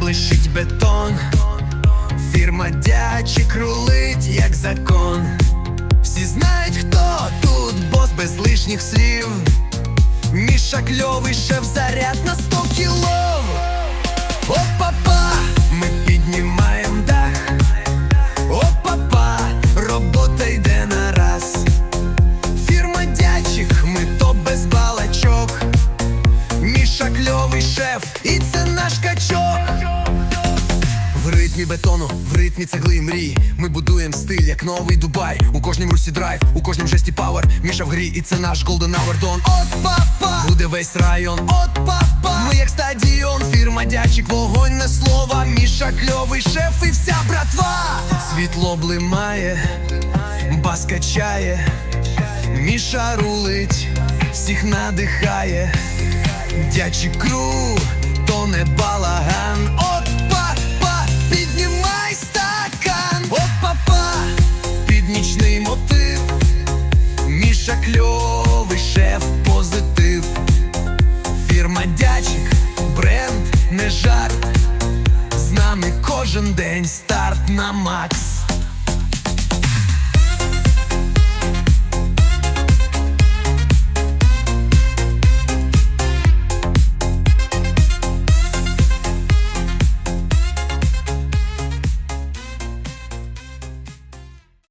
блищить бетон, фірма дячик рулить, як закон. Всі знають, хто тут бос без лишніх слів. Міша кльовий шеф заряд на сто кілов. Ритмі бетону, в ритмі цегли і мрії. Ми будуємо стиль, як новий Дубай. У кожнім русі драйв, у кожнім жесті пауер. Міша в грі, і це наш Golden Hour Дон. От папа, буде весь район. От папа, ми як стадіон, фірма дячик, вогонь не слова. Міша кльовий шеф і вся братва. Світло блимає, бас качає. Міша рулить, всіх надихає. Дячі кру, то не балаган. Кльовий шеф позитив. Фірма дячик, бренд не жарт. З нами кожен день старт на макс.